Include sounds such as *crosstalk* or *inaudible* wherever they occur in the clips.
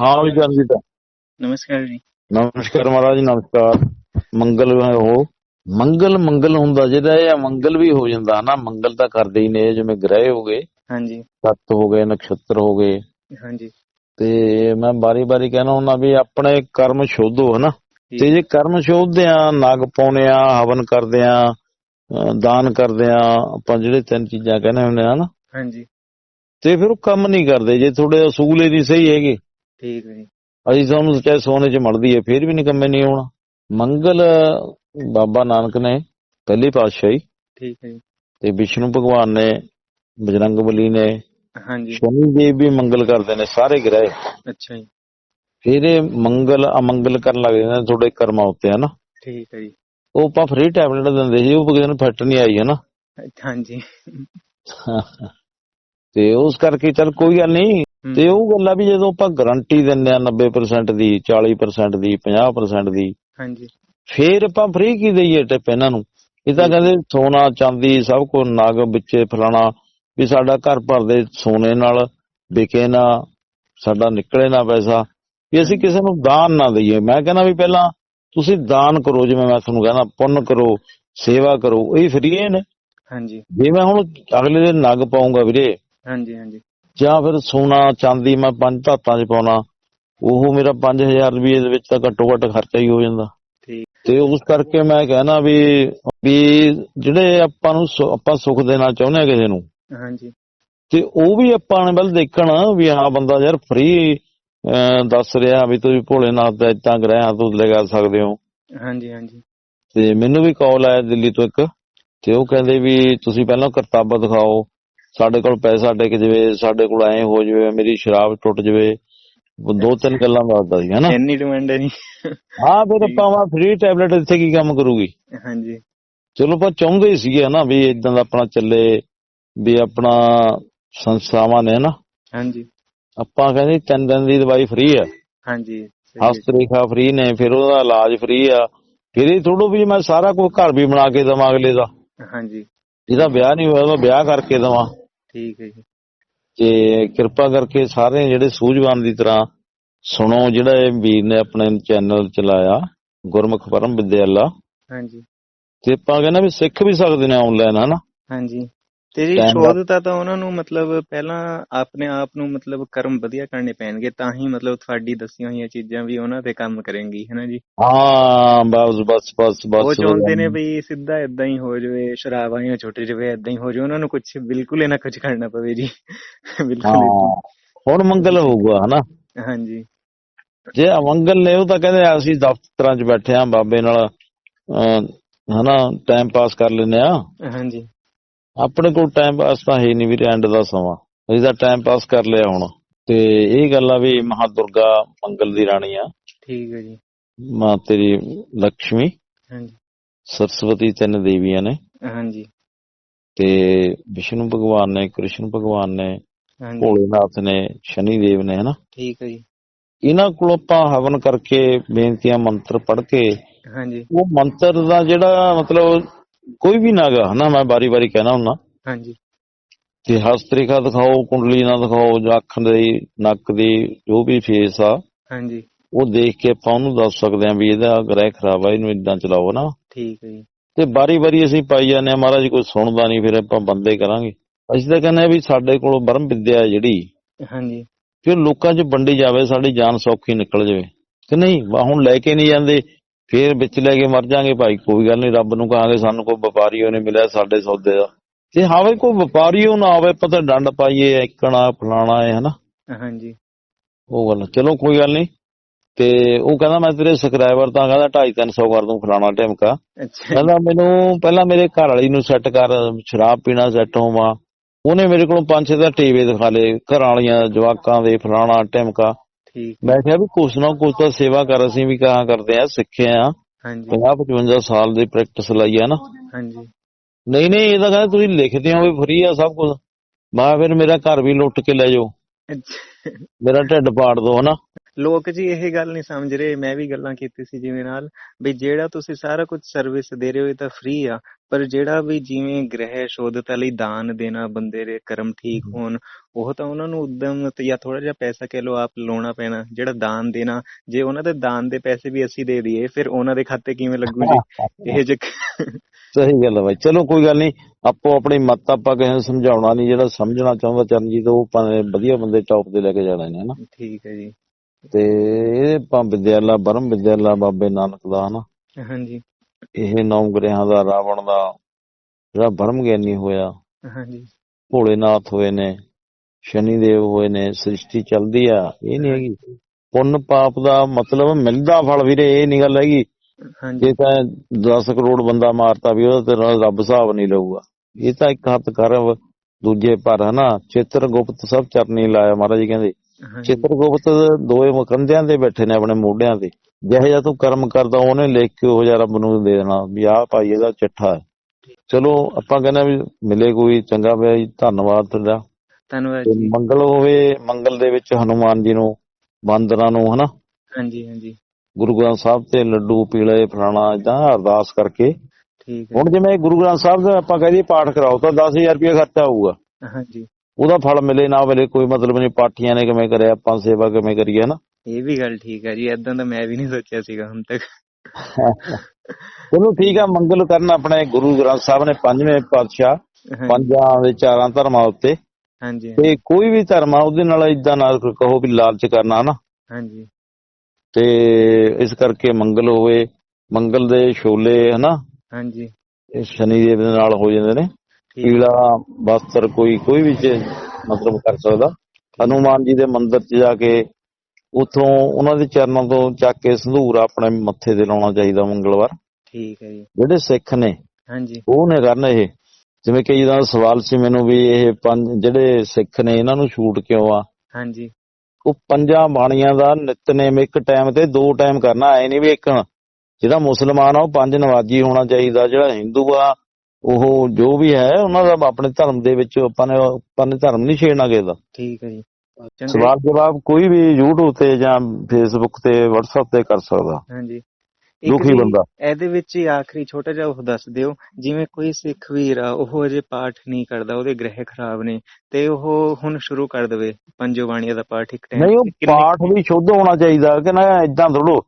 ਹਾਂ ਵੀ ਜਨਜੀਤ ਨਮਸਕਾਰ ਜੀ। ਨਮਸਕਾਰ ਮਹਾਰਾਜ ਨਮਸਕਾਰ। ਮੰਗਲ ਹੈ ਮੰਗਲ ਮੰਗਲ ਹੁੰਦਾ ਜਿਹੜਾ ਇਹ ਮੰਗਲ ਵੀ ਹੋ ਜਾਂਦਾ ਨਾ। ਮੰਗਲ ਤਾਂ ਕਰਦੇ ਹੀ ਨੇ ਜਿਵੇਂ ਗ੍ਰਹਿ ਹੋ ਗਏ। ਹਾਂਜੀ। ਹੋ ਗਏ ਨਕਸ਼ਤਰ ਹੋ ਗਏ। ਹਾਂਜੀ। ਤੇ ਮੈਂ ਬਾਰੀ ਬਾਰੀ ਕਹਿਣਾ ਹੁੰਦਾ ਵੀ ਆਪਣੇ ਕਰਮ ਸ਼ੋਧੋ ਹਨਾ? ਤੇ ਜੇ ਕਰਮ ਸ਼ੋਧਦੇ ਆ ਨਗ ਪਾਉਨੇ ਆ ਹਵਨ ਕਰਦੇ ਆ ਦਾਨ ਕਰਦੇ ਆ ਆਪਾਂ ਜਿਹੜੇ ਤਿੰਨ ਚੀਜ਼ਾਂ ਕਹਿੰਦੇ ਹੁੰਦੇ ਆ ਨਾ। ਹਾਂਜੀ। ਤੇ ਫਿਰ ਉਹ ਕੰਮ ਨਹੀਂ ਕਰਦੇ ਜੇ ਥੋੜੇ ਅਸੂਲੇ ਨਹੀਂ ਸਹੀ ਹੈਗੇ। ਠੀਕ ਹੈ ਜੀ। ਅਸੀਂ ਤੁਹਾਨੂੰ ਚਾਹੇ ਸੋਨੇ 'ਚ ਮੜਦੀ ਏ ਫਿਰ ਵੀ ਨਿਕੰਮੇ ਨਹੀਂ ਹੋਣਾ। ਮੰਗਲ ਬਾਬਾ ਨਾਨਕ ਨੇ ਪਹਿਲੀ ਪਾਤਸ਼ਾਹੀ। ਠੀਕ ਹੈ ਜੀ। ਤੇ ਵਿਸ਼ਨੂੰ ਭਗਵਾਨ ਨੇ ਬਜਰੰਗ ਬਲੀ ਨੇ ਹਾਂਜੀ। ਸ਼ਨੀ ਦੇਵ ਵੀ ਮੰਗਲ ਕਰਦੇ ਨੇ ਸਾਰੇ ਗ੍ਰਹਿ। ਅੱਛਾ ਜੀ। ਫਿਰ ਇਹ ਮੰਗਲ ਅਮੰਗਲ ਕਰਨ ਲੱਗ ਜਾਂਦੇ ਨੇ ਤੁਹਾਡੇ ਕਰਮਾਂ ਉੱਤੇ ਹਨਾ ਠੀਕ ਹੈ ਜੀ। ਉਹ ਆਪਾਂ ਫ੍ਰੀ ਟੈਬਲੇਟ ਦਿੰਦੇ ਸੀ ਉਹ ਕਿਸੇ ਨੂੰ ਫਿੱਟ ਨਹੀਂ ਆਈ ਹਨਾ ਹਾਂਜੀ। ਤੇ ਉਸ ਕਰਕੇ ਚੱਲ ਕੋਈ ਗੱਲ ਨਹੀਂ। ਤੇ ਉਹ ਗੱਲ ਆ ਵੀ ਜਦੋਂ ਆਪਾਂ ਗਾਰੰਟੀ ਦਿੰਦੇ ਆ 90% ਦੀ 40% ਦੀ 50% ਦੀ ਹਾਂਜੀ। ਫੇਰ ਆਪਾਂ ਫ੍ਰੀ ਕੀ ਦਈਏ ਟਿਪ ਇਹਨਾਂ ਨੂੰ? ਇਹ ਤਾਂ ਕਹਿੰਦੇ ਸੋਨਾ ਚਾਂਦੀ ਸਭ ਕੁਝ ਨਗ ਵਿੱਚੇ ਫਲਾਣਾ ਵੀ ਸਾਡਾ ਘਰ ਭਰ ਦੇ ਸੋਨੇ ਨਾਲ ਵਿਕੇ ਨਾ ਸਾਡਾ ਨਿਕਲੇ ਨਾ ਪੈਸਾ। ਵੀ ਅਸੀਂ ਕਿਸੇ ਨੂੰ ਦਾਨ ਨਾ ਦਈਏ। ਮੈਂ ਕਹਿੰਦਾ ਵੀ ਪਹਿਲਾਂ ਤੁਸੀਂ ਦਾਨ ਕਰੋ ਜਿਵੇਂ ਮੈਂ ਤੁਹਾਨੂੰ ਕਹਿੰਦਾ ਪੁੰਨ ਕਰੋ ਸੇਵਾ ਕਰੋ ਇਹ ਫ੍ਰੀ ਨੇ। ਹਾਂਜੀ। ਜੇ ਮੈਂ ਹੁਣ ਅਗਲੇ ਦੇ ਨਗ ਪਾਉਂਗਾ ਵੀਰੇ ਹਾਂਜੀ ਹਾਂਜੀ। ਜਾਂ ਫਿਰ ਸੋਨਾ ਚਾਂਦੀ ਮੈਂ ਪੰਜ ਧਾਤਾਂ 'ਚ ਪਾਉਣਾ ਉਹ ਮੇਰਾ 5000 ਰੁਪਏ ਦੇ ਵਿੱਚ ਤਾਂ ਘੱਟੋ ਘੱਟ ਖਰਚਾ ਹੀ ਹੋ ਜਾਂਦਾ। ਤੇ ਉਸ ਕਰਕੇ ਮੈਂ ਕਹਿਣਾ ਵੀ ਵੀ ਜਿਹੜੇ ਆਪਾਂ ਨੂੰ ਆਪਾਂ ਸੁੱਖ ਦੇਣਾ ਚਾਹੁੰਦੇ ਆ ਕਿਸੇ ਨੂੰ ਹਾਂਜੀ। ਤੇ ਉਹ ਵੀ ਆਪਾਂ ਨੇ ਵੱਲ ਦੇਖਣ ਵੀ ਹਾਂ ਬੰਦਾ ਯਾਰ ਫ੍ਰੀ ਦੱਸ ਰਿਹਾ ਵੀ ਤੁਸੀਂ ਭੋਲੇਨਾਥ ਦਾ ਇਦਾਂ ਗ੍ਰਹਿਆਂ ਤੋਂ ਲਗਾ ਸਕਦੇ ਹੋ। ਹਾਂਜੀ ਹਾਂਜੀ। ਤੇ ਮੈਨੂੰ ਵੀ ਕਾਲ ਆਇਆ ਦਿੱਲੀ ਤੋਂ ਇੱਕ ਤੇ ਉਹ ਕਹਿੰਦੇ ਵੀ ਤੁਸੀਂ ਪਹਿਲਾਂ ਕਰਤੱਵ ਦਿਖਾਓ ਸਾਡੇ ਕੋਲ ਪੈਸਾ ਟਿਕ ਜਵੇ ਸਾਡੇ ਕੋਲ ਐ ਹੋ ਜਵੇ ਮੇਰੀ ਸ਼ਰਾਬ ਟੁੱਟ ਜਵੇ ਦੋ ਤਿੰਨ ਗੱਲਾਂ ਦੱਸਦਾ ਸੀ ਹਨਾ? ਇੰਨੀ ਡਿਮਾਂਡ ਹੈ ਨਹੀਂ ਹਾਂ ਫਿਰ ਆਪਾਂ ਵਾ ਫ੍ਰੀ ਟੈਬਲੇਟ ਇੱਥੇ ਕੀ ਕੰਮ ਕਰੂਗੀ? ਹਾਂਜੀ। ਚਲੋ ਆਪਾਂ ਚਾਹੁੰਦੇ ਹੀ ਸੀਗੇ ਨਾ ਵੀ ਇਦਾਂ ਦਾ ਆਪਣਾ ਚੱਲੇ ਵੀ ਆਪਣਾ ਸੰਸਥਾਵਾਂ ਨੇ ਨਾ ਹਾਂਜੀ। ਆਪਾਂ ਕਹਿੰਦੇ ਤਿੰਨ ਦਿਨ ਦੀ ਦਵਾਈ ਫ੍ਰੀ ਆ। ਹਾਂਜੀ। ਹਸਤਰੇਖਾ ਫ੍ਰੀ ਨੇ ਫਿਰ ਉਹਦਾ ਇਲਾਜ ਫ੍ਰੀ ਆ। ਫਿਰ ਇਹ ਥੋੜੋ ਵੀ ਮੈਂ ਸਾਰਾ ਕੁਝ ਘਰ ਵੀ ਬਣਾ ਕੇ ਦਵਾਂ ਅਗਲੇ ਦਾ। ਹਾਂਜੀ। ਜਿਹਦਾ ਵਿਆਹ ਨਹੀਂ ਹੋਇਆ ਉਹਦਾ ਵਿਆਹ ਕਰਕੇ ਦਵਾਂ। ਠੀਕ ਹੈ ਜੀ। ਤੇ ਕਿਰਪਾ ਕਰਕੇ ਸਾਰੇ ਜਿਹੜੇ ਸੂਝਵਾਨ ਦੀ ਤਰ੍ਹਾਂ ਸੁਣੋ ਜਿਹੜਾ ਇਹ ਵੀਰ ਨੇ ਆਪਣੇ ਚੈਨਲ ਚਲਾਇਆ ਗੁਰਮੁਖ ਪਰਮ ਵਿਦਿਆਲਾ। ਹਾਂਜੀ। ਤੇ ਆਪਾਂ ਕਹਿੰਦਾ ਵੀ ਸਿੱਖ ਵੀ ਸਕਦੇ ਨੇ ਆਨਲਾਈਨ ਹਨਾ? ਹਾਂਜੀ। ਤੇ ਜੀ Time ਸ਼ੋਧਤਾ ਤਾਂ ਉਹਨਾਂ ਨੂੰ ਮਤਲਬ ਪਹਿਲਾਂ ਆਪਣੇ ਆਪ ਨੂੰ ਮਤਲਬ ਕਰਮ ਵਧੀਆ ਕਰਨੇ ਪੈਣਗੇ ਤਾਂ ਹੀ ਮਤਲਬ ਤੁਹਾਡੀ ਦੱਸੀਆਂ ਹੋਈਆਂ ਚੀਜ਼ਾਂ ਵੀ ਉਹਨਾਂ ਤੇ ਕੰਮ ਕਰਨਗੀ ਹੈਨਾ ਜੀ? ਹਾਂ ਬਸ ਬਸ ਬਸ ਬਸ ਉਹ ਚਾਹੁੰਦੇ ਨੇ ਵੀ ਸਿੱਧਾ ਇਦਾਂ ਹੀ ਹੋ ਜਾਵੇ ਸ਼ਰਾਬਾਂ ਜਾਂ ਛੋਟੇ ਜਿਹੇ ਇਦਾਂ ਹੀ ਹੋ ਜਾਵੇ ਉਹਨਾਂ ਨੂੰ ਕੁਝ ਬਿਲਕੁਲ ਹੀ ਨਾ ਕੁਝ ਕਰਨਾ ਪਵੇ ਜੀ। *laughs* ਬਿਲਕੁਲ। ਹੁਣ ਮੰਗਲ ਹੋਊਗਾ ਹਨਾ? ਹਾਂਜੀ। ਜੇ ਅਮੰਗਲ ਨੇ ਉਹ ਤਾਂ ਕਹਿੰਦੇ ਅਸੀਂ ਦਫ਼ਤਰਾਂ 'ਚ ਬੈਠੇ ਆ ਬਾਬੇ ਨਾਲ ਹਨਾ ਟਾਈਮ ਪਾਸ ਕਰ ਲੈਨੇ ਆ। ਹਾਂਜੀ। ਆਪਣੇ ਕੋਲ ਟਾਈਮ ਪਾਸ ਤਾਂ ਹੈ ਨਹੀਂ ਵੀਰੇ ਐਂਡ ਦਾ ਸਮਾਂ। ਅਸੀਂ ਤਾਂ ਟਾਈਮ ਪਾਸ ਕਰ ਲਿਆ ਹੁਣ। ਤੇ ਇਹ ਗੱਲ ਆ ਵੀ ਮਹਾ ਦੁਰਗਾ ਮੰਗਲ ਦੀ ਰਾਣੀ ਆ। ਠੀਕ ਹੈ ਜੀ। ਮਾਂ ਤੇਰੀ ਲక్ష్ਮੀ ਹਾਂਜੀ। ਸਰਸਵਤੀ ਤਿੰਨ ਦੇਵੀਆਂ ਨੇ। ਹਾਂਜੀ। ਤੇ ਵਿਸ਼ਨੂੰ ਭਗਵਾਨ ਨੇ ਕ੍ਰਿਸ਼ਨ ਭਗਵਾਨ ਨੇ ਭੋਲੇਨਾਥ ਨੇ ਸ਼ਨੀ ਦੇਵ ਨੇ ਹਨਾ? ਠੀਕ ਹੈ ਜੀ। ਇਹਨਾਂ ਕੋਲ ਆਪਾਂ ਹਵਨ ਕਰਕੇ ਬੇਨਤੀਆਂ ਮੰਤਰ ਪੜ੍ਹ ਕੇ ਹਾਂਜੀ। ਉਹ ਮੰਤਰ ਦਾ ਜਿਹੜਾ ਮਤਲਬ ਕੋਈ ਵੀ ਨਾਗਾ ਹਨਾ ਮੈਂ ਬਾਰੀ ਬਾਰੀ ਕਹਿਣਾ ਹੁੰਦਾ ਹਾਂਜੀ। ਤੇ ਹਸਤਰੇਖਾ ਦਿਖਾਓ ਕੁੰਡਲੀ ਨਾ ਦਿਖਾਓ ਜਾਂ ਅੱਖ ਦੀ ਨੱਕ ਦੀ ਜੋ ਵੀ ਫੇਸ ਆ ਹਾਂਜੀ। ਉਹ ਦੇਖ ਕੇ ਆਪਾਂ ਉਹਨੂੰ ਦੱਸ ਸਕਦੇ ਆ ਵੀ ਇਹਦਾ ਗ੍ਰਹਿ ਖਰਾਬ ਆ ਇਹਨੂੰ ਇਦਾਂ ਚਲਾਓ ਨਾ ਠੀਕ ਹੈ ਜੀ। ਤੇ ਬਾਰੀ ਬਾਰੀ ਅਸੀਂ ਪਾਈ ਜਾਂਦੇ ਆ ਮਹਾਰਾਜ ਕੋਈ ਸੁਣਦਾ ਨਹੀਂ ਫਿਰ ਆਪਾਂ ਬੰਦੇ ਕਰਾਂਗੇ। ਅਸੀਂ ਤਾਂ ਕਹਿੰਦੇ ਆ ਵੀ ਸਾਡੇ ਕੋਲ ਬ੍ਰਹਮ ਵਿਦਿਆ ਜਿਹੜੀ ਹਾਂਜੀ। ਫਿਰ ਲੋਕਾਂ 'ਚ ਵੰਡੀ ਜਾਵੇ ਸਾਡੀ ਜਾਨ ਸੌਖੀ ਨਿਕਲ ਜਾਵੇ। ਕਿ ਨਹੀਂ ਹੁਣ ਲੈ ਕੇ ਨਹੀਂ ਜਾਂਦੇ ਫਿਰ ਵਿੱਚ ਲੈ ਕੇ ਮਰ ਜਾਾਂਗੇ ਭਾਈ ਕੋਈ ਗੱਲ ਨਹੀਂ ਰੱਬ ਨੂੰ ਕਹਾਂਗੇ ਸਾਨੂੰ ਕੋਈ ਵਪਾਰੀ ਉਹਨੇ ਮਿਲਿਆ ਸਾਡੇ ਸੌਦੇ ਦਾ। ਤੇ ਹਾਵੇ ਕੋਈ ਵਪਾਰੀ ਉਹ ਨਾ ਆਵੇ ਪਤਾ ਡੰਡ ਪਾਈਏ ਇੱਕਣਾ ਫਲਾਣਾ ਹੈ ਹਨਾ? ਹਾਂਜੀ। ਉਹ ਗੱਲ ਚਲੋ ਕੋਈ ਗੱਲ ਨਹੀਂ। ਤੇ ਉਹ ਕਹਿੰਦਾ ਮੈਂ ਤੇਰੇ ਸਬਸਕ੍ਰਾਈਬਰ ਤਾਂ ਕਹਿੰਦਾ 2.5 300 ਕਰ ਦੂੰ ਫਲਾਣਾ ਢਿਮਕਾ। ਅੱਛਾ। ਕਹਿੰਦਾ ਮੈਨੂੰ ਪਹਿਲਾਂ ਮੇਰੇ ਘਰ ਵਾਲੀ ਨੂੰ ਸੈੱਟ ਕਰ ਸ਼ਰਾਬ ਪੀਣਾ ਸੈੱਟ ਹੋਵਾਂ। ਉਹਨੇ ਮੇਰੇ ਕੋਲੋਂ ਪੰਜ ਛੇ ਦਾ ਟੀਵੇ ਦਿਖਾ ਲਏ ਘਰ ਵਾਲੀਆਂ ਜਵਾਕਾਂ ਦੇ ਫਲਾਣਾ ਢਿਮਕਾ। ਠੀਕ। ਮੈਂ ਕਿਹਾ ਵੀ ਕੁਛ ਨਾ ਕੁਛ ਤਾਂ ਸੇਵਾ ਕਰ ਅਸੀਂ ਵੀ ਕਹਾਂ ਕਰਦੇ ਆ ਸਿੱਖੇ ਆ ਹਾਂਜੀ। 50 55 ਸਾਲ ਦੀ ਪ੍ਰੈਕਟਿਸ ਲਈ ਆ ਨਾ। ਹਾਂਜੀ। ਨਹੀਂ ਨਹੀਂ ਇਹ ਤਾਂ ਕਹਿੰਦਾ ਤੁਸੀਂ ਲਿਖਦੇ ਹੋ ਵੀ ਫ੍ਰੀ ਆ ਸਭ ਕੁਝ ਮੈਂ ਫਿਰ ਮੇਰਾ ਘਰ ਵੀ ਲੁੱਟ ਕੇ ਲੈ ਜਾਓ। ਮੇਰਾ ਢਿੱਡ ਪਾੜ ਦੋ ਹਨਾ ਲੋਕ ਜੀ ਇਹ ਗੱਲ ਨਹੀਂ ਸਮਝ ਰਹੇ ਮੈਂ ਵੀ ਗੱਲਾਂ ਕੀਤੀ ਸੀ ਜਿਵੇਂ ਨਾਲ ਵੀ ਜਿਹੜਾ ਤੁਸੀਂ ਸਾਰਾ ਕੁਝ ਸਰਵਿਸ ਦੇ ਰਹੇ ਹੋ ਇਹ ਤਾਂ ਫ੍ਰੀ ਆ ਪਰ ਜਿਹੜਾ ਵੀ ਜਿਵੇਂ ਗ੍ਰਹਿ ਸ਼ੋਧਤਾ ਲਈ ਦਾਨ ਦੇਣਾ ਬੰਦੇ ਦੇ ਕਰਮ ਠੀਕ ਹੋਣ ਉਹ ਤਾਂ ਉਹਨਾਂ ਨੂੰ ਉਦਮ ਤੇ ਜਾਂ ਥੋੜਾ ਜਿਹਾ ਪੈਸਾ ਕਹਿ ਲਓ ਆਪ ਲਾਉਣਾ ਪੈਣਾ ਜਿਹੜਾ ਦਾਨ ਦੇਣਾ ਜੇ ਉਹਨਾਂ ਦੇ ਦਾਨ ਦੇ ਪੈਸੇ ਵੀ ਅਸੀਂ ਦੇ ਦਈਏ ਫਿਰ ਉਹਨਾਂ ਦੇ ਖਾਤੇ ਕਿਵੇਂ ਲੱਗੂ ਜੀ? *laughs* ਇਹ ਜੇ ਸਹੀ ਗੱਲ ਹੈ ਬਾਈ। ਚਲੋ ਕੋਈ ਗੱਲ ਨਹੀਂ ਆਪੋ ਆਪਣੀ ਮੱਤ ਆਪਾਂ ਕਿਸੇ ਨੂੰ ਸਮਝਾਉਣਾ ਨਹੀਂ ਜਿਹੜਾ ਸਮਝਣਾ ਚਾਹੁੰਦਾ ਚਰਨਜੀਤ ਉਹ ਵਧੀਆ ਬੰਦੇ ਟੌਪ ਤੇ ਲੈ ਕੇ ਜਾਣਾ ਨੇ। ਹਨਾ ਠੀਕ ਹੈ ਜੀ। ਤੇ ਇਹ ਆਪਾਂ ਵਿਦਿਆਲਾ ਬਰਮ ਵਿਦਿਆਲਾ ਬਾਬੇ ਨਾਨਕ ਦਾ ਹਨਾ। ਹਾਂਜੀ। ਇਹ ਨੌ ਗ੍ਰਹਿਾਂ ਦਾ ਰਾਵਣ ਦਾ ਜਿਹੜਾ ਬਰਮ ਗਿਆਨੀ ਹੋਇਆ। ਹਾਂਜੀ। ਭੋਲੇਨਾਥ ਹੋਏ ਨੇ ਸ਼ਨੀ ਦੇਵ ਹੋਏ ਨੇ ਸ੍ਰਿਸ਼ਟੀ ਚੱਲਦੀ ਆ ਇਹ ਨਹੀਂ ਹੈਗੀ। ਪੁੰਨ ਪਾਪ ਦਾ ਮਤਲਬ ਮਿਲਦਾ ਫਲ ਵੀਰੇ ਇਹ ਨਹੀਂ ਗੱਲ ਹੈਗੀ। ਹਾਂਜੀ। ਜੇ ਤਾਂ 10 ਕਰੋੜ ਬੰਦਾ ਮਾਰਤਾ ਵੀ ਉਹਦਾ ਤੇ ਰੱਬ ਹਿਸਾਬ ਨਹੀਂ ਲਊਗਾ। ਇਹ ਤਾਂ ਇੱਕ ਹੱਥ ਕਰ ਦੂਜੇ ਪਰ ਹਨਾ ਚਿੱਤਰ ਗੁਪਤ ਸਭ ਚਰਨੀ ਲਾਇਆ ਮਹਾਰਾਜ ਕਹਿੰਦੇ। ਹਾਂਜੀ। ਚਿੱਤਰ ਗੁਪਤ ਦੋਏ ਮੁਕੰਦਿਆਂ ਦੇ ਬੈਠੇ ਨੇ ਆਪਣੇ ਮੋਢਿਆਂ ਤੇ। ਜਿਹੋ ਜਿਹਾ ਤੂੰ ਕਰਮ ਕਰਦਾ ਉਹਨੇ ਲਿਖ ਕੇ ਉਹ ਜਿਹਾ ਰੱਬ ਨੂੰ ਦੇ ਦੇਣਾ ਵੀ ਆਹ ਭਾਈ ਇਹਦਾ ਚਿੱਠਾ ਚਲੋ ਆਪਾਂ ਕਹਿੰਦੇ ਵੀ ਮਿਲੇ ਕੋਈ ਚੰਗਾ ਬਈ ਧੰਨਵਾਦ ਤੁਹਾਡਾ। ਧੰਨਵਾਦ ਜੀ। ਮੰਗਲ ਹੋਵੇ ਮੰਗਲ ਦੇ ਵਿੱਚ ਹਨੂਮਾਨ ਜੀ ਨੂੰ ਬਾਂਦਰਾਂ ਨੂੰ ਹਨਾ? ਹਾਂਜੀ ਹਾਂਜੀ। ਗੁਰੂ ਗ੍ਰੰਥ ਸਾਹਿਬ ਤੇ ਲੱਡੂ ਪੀਲੇ ਫਲਾਣਾ ਇਦਾਂ ਅਰਦਾਸ ਕਰਕੇ। ਠੀਕ ਹੈ ਹੁਣ ਜਿਵੇਂ ਗੁਰੂ ਗ੍ਰੰਥ ਸਾਹਿਬ ਦਾ ਆਪਾਂ ਕਹਦੇ ਪਾਠ ਕਰਾਓ ਤਾਂ 10000 ਰੁਪਏ ਖਰਚਾ ਆਊਗਾ। ਹਾਂਜੀ। ਉਹਦਾ ਫਲ ਮਿਲੇ ਨਾ ਮਿਲੇ ਕੋਈ ਮਤਲਬ ਨਹੀਂ ਪਾਠੀਆਂ ਨੇ ਕਿਵੇਂ ਕਰਿਆ ਆਪਾਂ ਸੇਵਾ ਕਿਵੇਂ ਕਰੀਏ ਨਾ ਇਹ ਵੀ ਗੱਲ ਠੀਕ ਹੈ ਜੀ ਏਦਾਂ ਤਾਂ ਮੈਂ ਵੀ ਨਹੀਂ ਸੋਚਿਆ ਸੀਗਾ ਹੁਣ ਤੱਕ। ਚਲੋ ਠੀਕ ਆ ਮੰਗਲ ਕਰਨ ਆਪਣੇ ਗੁਰੂ ਗ੍ਰੰਥ ਸਾਹਿਬ ਨੇ ਪੰਜਵੇਂ ਪਾਤਸ਼ਾਹ ਪੰਜਾਂ ਦੇ ਚਾਰਾਂ ਧਰਮਾਂ ਉੱਤੇ। ਹਾਂਜੀ ਤੇ ਕੋਈ ਵੀ ਧਰਮ ਆ ਉਹਦੇ ਨਾਲ ਇਦਾਂ ਨਾ ਕਹੋ ਵੀ ਲਾਲਚ ਕਰਨਾ ਹਨਾ? ਹਾਂਜੀ। ਤੇ ਇਸ ਕਰਕੇ ਮੰਗਲ ਹੋਵੇ ਮੰਗਲ ਦੇ ਛੋਲੇ ਹਨਾ? ਹਾਂਜੀ। ਇਹ ਸ਼ਨੀ ਦੇਵ ਦੇ ਨਾਲ ਹੋ ਜਾਂਦੇ ਨੇ। ਠੀਕ ਪੀਲਾ ਵਸਤਰ ਕੋਈ ਕੋਈ ਵੀ ਚੀਜ਼ ਮਤਲਬ ਕਰ ਸਕਦਾ। ਹਨੂਮਾਨ ਜੀ ਦੇ ਮੰਦਿਰ 'ਚ ਜਾ ਕੇ ਉਥੋਂ ਉਹਨਾਂ ਦੇ ਚਰਨਾਂ ਤੋਂ ਚੱਕ ਕੇ ਸੰਧੂਰ ਆਪਣੇ ਮੱਥੇ ਤੇ ਲਾਉਣਾ ਚਾਹੀਦਾ ਮੰਗਲਵਾਰ। ਠੀਕ ਹੈ ਜੀ। ਜਿਹੜੇ ਸਿੱਖ ਨੇ ਹਾਂਜੀ। ਉਹ ਨੇ ਕਰਨ ਇਹ। ਜਿਵੇਂ ਕਈ ਦਾ ਸਵਾਲ ਸੀ ਮੈਨੂੰ ਵੀ ਇਹ ਪੰਜ ਜਿਹੜੇ ਸਿੱਖ ਨੇ ਇਹਨਾਂ ਨੂੰ ਛੂਟ ਕਿਉਂ ਆ? ਹਾਂਜੀ। ਉਹ ਪੰਜਾਂ ਬਾਣੀਆਂ ਦਾ ਨਿਤਨੇਮ ਇੱਕ ਟਾਈਮ ਤੇ ਦੋ ਟਾਈਮ ਕਰਨਾ ਐ ਨਹੀਂ ਵੀ ਇੱਕ ਜਿਹੜਾ ਮੁਸਲਮਾਨ ਆ ਉਹ ਪੰਜ ਨਵਾਜੀ ਹੋਣਾ ਚਾਹੀਦਾ ਜਿਹੜਾ ਹਿੰਦੂ ਆ ਉਹ ਜੋ ਵੀ ਹੈ ਉਹਨਾਂ ਦਾ ਆਪਣੇ ਧਰਮ ਦੇ ਵਿੱਚ ਆਪਾਂ ਨੇ ਆਪਾਂ ਨੇ ਧਰਮ ਨਹੀਂ ਛੇੜਨਾ ਕਿਸੇ ਦਾ। ਠੀਕ ਹੈ ਜੀ। ਸਵਾਲ ਜਵਾਬ ਕੋਈ ਵੀ YouTube ਤੇ ਜਾਂ Facebook ਤੇ WhatsApp ਤੇ ਕਰ ਸਕਦਾ। ਹਾਂਜੀ। ਦੁਖੀ ਬੰਦਾ। ਇਹਦੇ ਵਿੱਚ ਹੀ ਆਖਰੀ ਛੋਟਾ ਜਿਹਾ ਉਹ ਦੱਸ ਦਿਓ। ਜਿਵੇਂ ਕੋਈ ਸਿੱਖ ਵੀਰ ਆ ਉਹ ਅਜੇ ਪਾਠ ਨਹੀਂ ਕਰਦਾ ਉਹਦੇ ਗ੍ਰਹਿ ਖਰਾਬ ਨੇ ਤੇ ਉਹ ਹੁਣ ਸ਼ੁਰੂ ਕਰ ਦੇਵੇ ਪੰਜੋ ਬਾਣੀਆਂ ਦਾ ਪਾਠ ਇੱਕ ਟਾਈਮ ਨਹੀਂ ਉਹ ਪਾਠ ਵੀ ਸ਼ੁੱਧ ਹੋਣਾ ਚਾਹੀਦਾ ਕਿ ਨਾ ਇਦਾਂ ਥੋੜੋ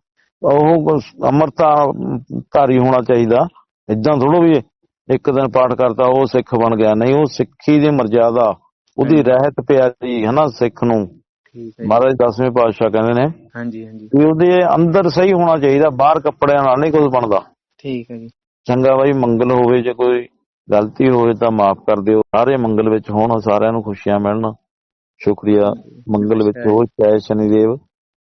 ਉਹ ਅਮਰਤਾ ਧਾਰੀ ਹੋਣਾ ਚਾਹੀਦਾ। ਇਦਾਂ ਥੋੜੋ ਵੀ ਇੱਕ ਦਿਨ ਪਾਠ ਕਰਤਾ ਉਹ ਸਿੱਖ ਬਣ ਗਿਆ। ਨਹੀਂ ਉਹ ਸਿੱਖੀ ਦੀ ਮਰਜ਼ਾਦਾ ਉਹਦੀ। ਰਹਿਤ ਪਿਆਰੀ ਹਨਾ ਸਿੱਖ ਨੂੰ। ਮਹਾਰਾਜ ਦਸਵੇਂ ਪਾਤਸ਼ਾਹ ਕਹਿੰਦੇ ਨੇ ਹਾਂਜੀ ਹਾਂਜੀ। ਵੀ ਉਹਦੇ ਅੰਦਰ ਸਹੀ ਹੋਣਾ ਚਾਹੀਦਾ ਬਾਹਰ ਕੱਪੜਿਆਂ ਨਾਲ ਨਹੀਂ ਕੁਝ ਬਣਦਾ। ਠੀਕ ਹੈ ਜੀ। ਚੰਗਾ ਬਾਈ ਮੰਗਲ ਹੋਵੇ ਜੇ ਕੋਈ ਗਲਤੀ ਹੋਵੇ ਤਾਂ ਮਾਫ ਕਰ ਦਿਓ। ਸਾਰੇ ਮੰਗਲ ਵਿੱਚ ਹੋਣ ਸਾਰਿਆਂ ਨੂੰ ਖੁਸ਼ੀਆਂ ਮਿਲਣ। ਸ਼ੁਕਰੀਆ। ਮੰਗਲ ਵਿੱਚ ਹੋ ਜੈ ਸ਼ਨੀਦੇਵ।